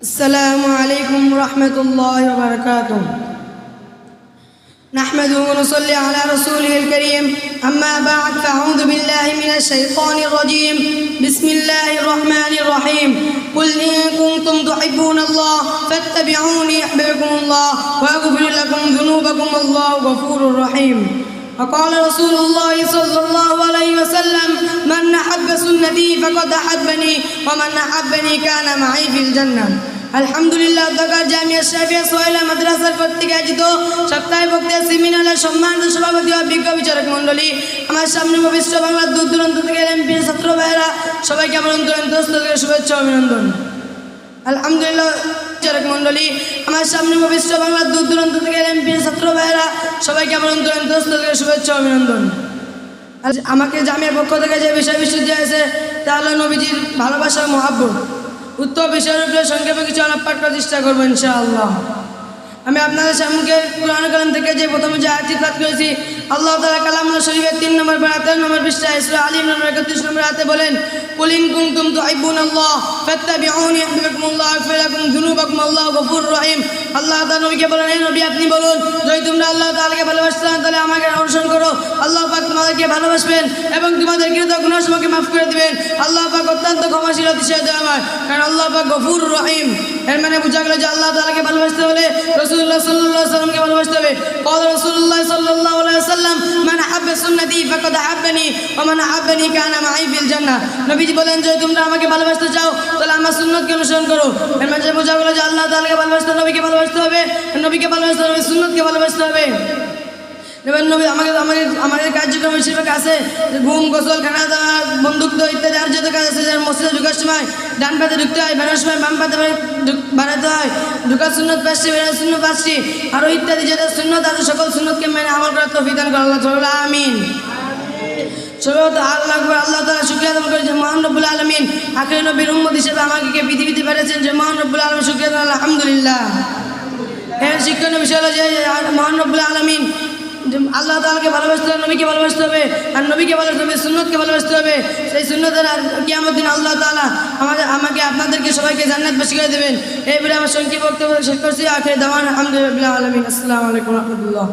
السلام عليكم ورحمة الله وبركاته. نحمده ونصلي على رسوله الكريم. أما بعد فأعوذ بالله من الشيطان الرجيم. بسم الله الرحمن الرحيم. قل إن كنتم تحبون الله فاتبعوني يحببكم الله ويغفر لكم ذنوبكم. الله غفور رحيم. وقال رسول الله صلى الله عليه وسلم من أحب سنتي فقد أحبني ومن أحبني كان معي في الجنة. আলহামদুলিল্লাহ দরকার জামিয়া শাফিয়া সোহেলা মাদ্রাসার কর্তৃক আয়োজিত সপ্তাহে বক্তৃতা সেমিনারের সম্মানিত সভাপতি ও বিজ্ঞ বিচারক মণ্ডলী। আমার সামনে ভবিষ্য বাংলার দূর দূরান্ত থেকে এমপি, ছাত্র ভাইয়েরা, সবাইকে আমার অন্তরন্ত থেকে শুভেচ্ছা অভিনন্দন। আলহামদুলিল্লাহ, বিচারক মণ্ডলী, আমার সামনে ভবিষ্য বাংলার দূর দূরান্ত থেকে এমপি, ছাত্র ভাইয়েরা, সবাইকে আমার অন্তরন্ত থেকে শুভেচ্ছা অভিনন্দন। আমাকে জামিয়ার পক্ষ থেকে যে বিষয় বিশুদ্ধ আছে তা হলো নবীজির ভালোবাসা মহাব্বত। উত্তর বিষয়ের উপরে সংক্ষেপে কিছু আলাপাট করার চেষ্টা করব ইনশাআল্লাহ। আমি আপনাদের সামনে কোরআন কালাম থেকে যে প্রথমে যে আয়াতটি পাঠ করেছি আল্লাহ তালা কালামুল্লাহ শরীফের তিন নম্বর বারাতের নম্বর পৃষ্ঠা ইসরা আলিম নম্বর একত্রিশ নম্বর হাতে বলেন কুলিন কুমতুম তো আইবুন আল্লাহ ফাত্তাবিউনি আহবিবকুমুল্লাহ আগফিরাকুম যুনুবাকুম আল্লাহ গফুর রহিম। আল্লাহ তাআলা নবীকে বলেন এই নবী আপনি বলুন যদি তোমরা আল্লাহ তাআলাকে ভালোবাসতে চাও, তাহলে আমাকে আল্লাহ পাক তোমাদেরকে ভালোবাসবেন এবং তোমাদের কৃত গুণার সবাইকে মাফ করে দেবেন। আল্লাহ পাক অত্যন্ত ক্ষমাশীল অতিশয় দয়াময়। কারণ আল্লাহ পাক গফুর রহিম। এর মানে বোঝা গেল যে আল্লাহ তালাকে ভালোবাসতে হলে রসুল্লাহ সাল্লাহ সাল্লামকে ভালোবাসতে হবে। কদ রসুল্লাহ সাল্লাহ সাল্লাম মানে আব্বে সুন্নতি ফাকদ আব্বানি ও মানে আব্বানি কানা মাই ফিল জান্না নবীজি বলেন যে তোমরা আমাকে ভালোবাসতে চাও, তাহলে আমার সুন্নতকে অনুসরণ করো। এর মানে বোঝা গেল যে আল্লাহ তালাকে ভালোবাসতে নবীকে ভালোবাসতে হবে। নবীকে ভালোবাসতে হবে, সুন্নতকে ভালোবাসতে হবে। এবার নবী আমাদের আমাদের আমাদের কার্যক্রম হিসেবে কাছে ঘুম, গোসল, খানা দাওয়া বন্ধুত্ব ইত্যাদি আর যত কাজ আছে যার মসজিদে ঢুকার সময় ডান পাতে ঢুকতে হয় বেরোর সময় বাম পাতে বাড়াতে হয়, ঢুকার সুন্নত পাচ্ছি বেরোর সুন্নত পাচ্ছি আরও ইত্যাদি যেটা সুন্নত আছে, সকল সুন্নতকে মেনে আমল করার তৌফিক দান করে আল্লাহ আমিন। সর্বত আল্লাহ আল্লাহ তালা শুক্রিয়া দান করেছেন মহান রব্বুল আলমিন আখরি নবীর উম্মত হিসেবে আমাকে কে পৃথিবীতে পেরেছেন যে মহান রব্বুল আলম শুক্রিয়া আলহামদুলিল্লাহ। এর শিক্ষণীয় বিষয় হলো যে মহান রব্বুল আলমিন আল্লাহ তালাকে ভালোবাসতে হবে, নবীকে ভালোবাসতে হবে, আর নবীকে ভালোবাসতে হবে, সুন্নতকে ভালোবাসতে হবে, সেই সুন্নতের আর আমার দিন আল্লাহ তালা আমাদের, আমাকে, আপনাদেরকে সবাইকে জান্নাত বেশি করে দেবেন। এই বলে আমার সংক্ষিপ্ত বক্তব্য শেষ করছি। আখের দাওয়ান আলমিন। আসসালামু আলাইকুম রহমতুল্লাহ।